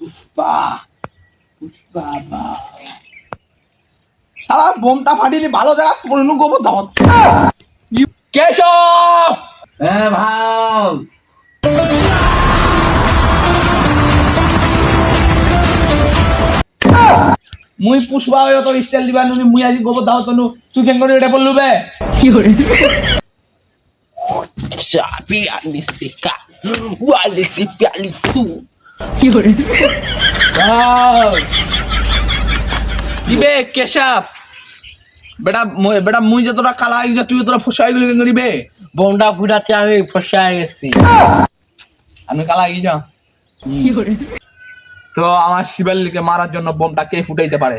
পুষ্পা পুষ্পা বা সারা বোমটা ফাটিলি ভালো জায়গা পড়লু গোবর কেশব! হ্যাঁ ভাও মুই পুষ্পা হয়ে তোর স্টাইল দিবা নুনি মুই আজি গোবর ধামত তনু। তুই কেন করে এটা বললু বে? চাপি দিবে বেটা মুই- বেটা মুই যে তোরা কালা হয়ে তুই তোরা ফসা হয়ে গেলি কেন দিবে বোমটা ফুটাচ্ছে আমি ফসায় গেছি আমি কালা হয়ে যা তো আমার শিবালিকে মারার জন্য বোমটা কে ফুটাইতে পারে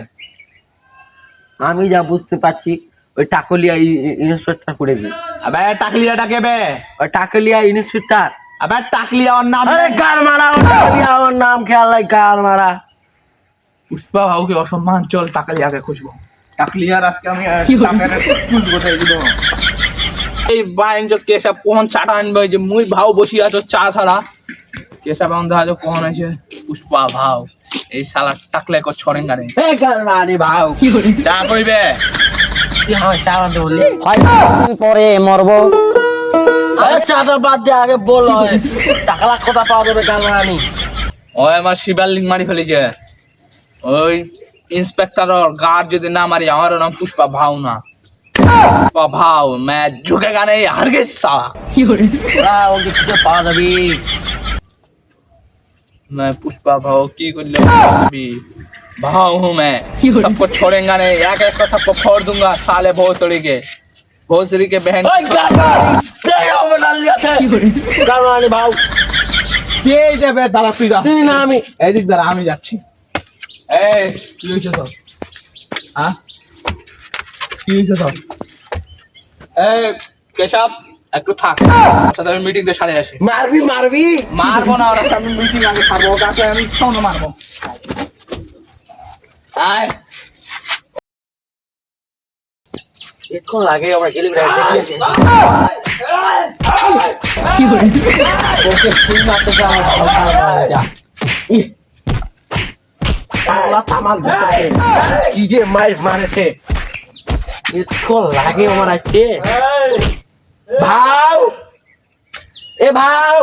আমি যা বুঝতে পারছি ওই টাকলিয়া ইন্সপেক্টর করেছে আবে টাকলিয়াটা কে বে ওই টাকলিয়া ইন্সপেক্টর। আবে টাকলিয়া ওর নাম আরে কার মারা ও টাকলিয়া আমার নাম খেয়াল নাই কার মারা পুষ্পা ভাউকে অসম্মান চল টাকলিয়াকে খুঁজবো। টাকলিয়ার আজকে আমি খুঁজবো তাই। এই বায়ঞ্জত কেশব কোন চাটা আনবে? ওই যে মুই ভাও বসি আছো চা ছাড়া। কেশব এখন দেখা কোন আছে? পুষ্পা ভাও। এই সালা টাকলে কো ছড়েঙ্গা রে এ কার মারি ভাও। চা কইবে? তুই আমার চা আনতে বললি হয়তো দিন পরে মরবো আরে চাটা বাদ দিয়ে আগে বল ওই টাকা লাখ কথা পাওয়া যাবে কার মারানি ওই আমার শিবালিং মারি ফেলেছে ওই ইন্সপেক্টর গার্ড যদি না মারি আমার নাম পুষ্পা ভাও না পুষ্পা ভাও मैं झुकेगा नहीं हरगिज साला ওকে কিছু পাওয়া যাবে मैं पुष्पा भाव की कर ले अभी भाव हूँ मैं सबको छोड़ेगा नहीं एक एक को सबको फोड़ दूंगा साले भोसड़ी के भोसड़ी के बहन ওই কার মারি দেখ আমার ডালি আছে কার মারি ভাও কে যাবে দাঁড়া তুই যা চিনি না আমি এদিক দাঁড়া আমি যাচ্ছি এই কি হয়েছে তোর হ্যাঁ কি হয়েছে তোর এই কেশব একটু থাক ওর সাথে আমি মিটিংটা সারে আসি মারবি মারবি মারবো না ওরা সামনে মিটিং আগে ছাড়বো ওকে আমি সঙ্গে মারবো যা ই ওরা তামাল ধরছে। কি যে মার মারেছে। এখন লাগে আমার আজকে। ভাও। এ ভাও।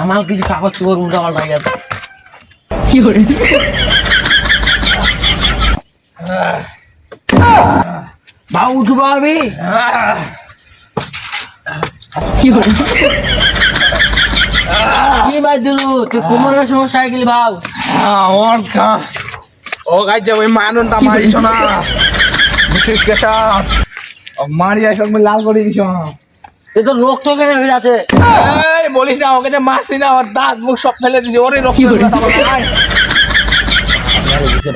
আমার কিছু কাগজ চোর উল্টা পাল্টা গেছে। ভাও উঠবো আমি। কি বাদ দিলু? তুই কোমরের সমস্যা হয়ে গেলি ভাও আমার খা। ও গাই যে ওই মানুনটা মারিছ না। বুঝছিস মারি লাল করে দিছ এ তো রোগ তো কেন হয়ে যাচ্ছে। এই বলিস না ওকে যে মারছি না ওর দাঁত মুখ সব ফেলে দিছি ওরে রক্ত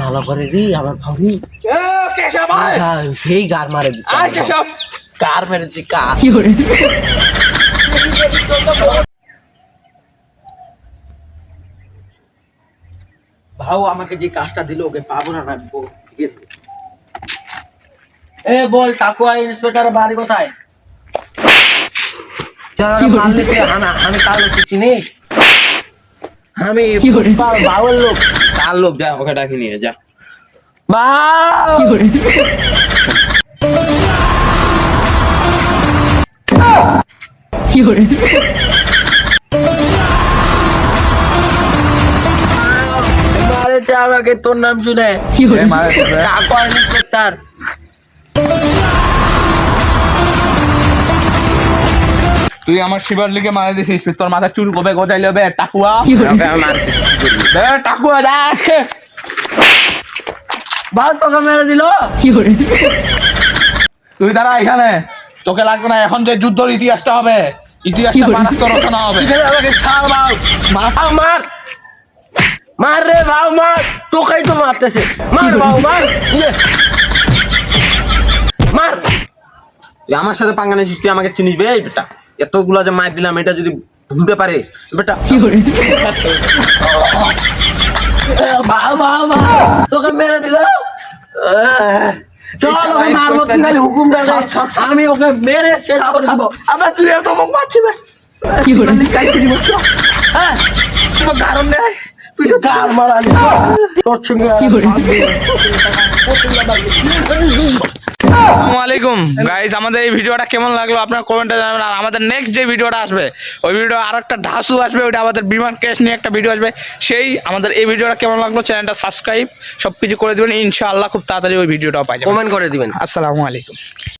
ভালো করে দি আমার ভাবি। আয়। সেই গার মারে দিচ্ছে কার মেরেছি কার ভাও আমাকে যে কাজটা দিল ওকে পাবো না দেবো। এ বল টাকুয়া ইন্সপেক্টর বাড়ি কোথায় চল, মারলে তুই হানা- আমি কার লোক তুই চিনিস? আমি পুষ্পার বাউের লোক। কার লোক যা ওকে ডাকি নিয়ে যা। বাউ! মারেছে আমাকে তোর নাম শুনে। এ মারেছে বে। তুই আমার শিবার লিগে মারা দিছিস তোর মাথা চুল কবে গজাই লবে টাকুয়া। টাকুয়া দেখ। বাউ তোকে মেরে দিল। তুই দাঁড়া এখানে। তোকে লাগবে না এখন যে যুদ্ধর ইতিহাসটা হবে ইতিহাসটা মারাত্মক রচনা হবে। আমাকে ছাড় বাউ মার মার। মার। রে বাউ মার। তোকেই তো মারতেছে। মার বাউ মার। ইয়ে। মার। আমার সাথে পাঙ্গা নিয়েছিস তুই আমাকে চিনিস বে এই বেটা। এতগুলা যে মার দিলাম এটা যদি ভুলতে পারে বেটা তোকে মেরে দিল চল ওকে মারবো তুই খালি হুকুমটা আমি ওকে মেরে শেষ করে দেবো। আবার তুই এত মুখ মারছি কি করে তাই হ্যাঁ তোর কারণ নেই। গাল মারানি তোর সঙ্গে কি করে আসসালামু আলাইকুম গাইস আমাদের এই ভিডিওটা কেমন লাগল আপনার কমেন্টে জানাবেন। আর আমাদের নেক্সট যে ভিডিওটা আসবে ওই ভিডিও আর একটা ঢাসু আসবে ওইটা আমাদের বিমান ক্যাশ নিয়ে একটা ভিডিও আসবে। সেই আমাদের এই ভিডিওটা কেমন লাগল চ্যানেলটা সাবস্ক্রাইব সব কিছু করে দেবেন। ইনশাআল্লাহ খুব তাড়াতাড়ি ওই ভিডিওটাও পাই যাবেন। কমেন্ট করে দিবেন। আসসালামু আলাইকুম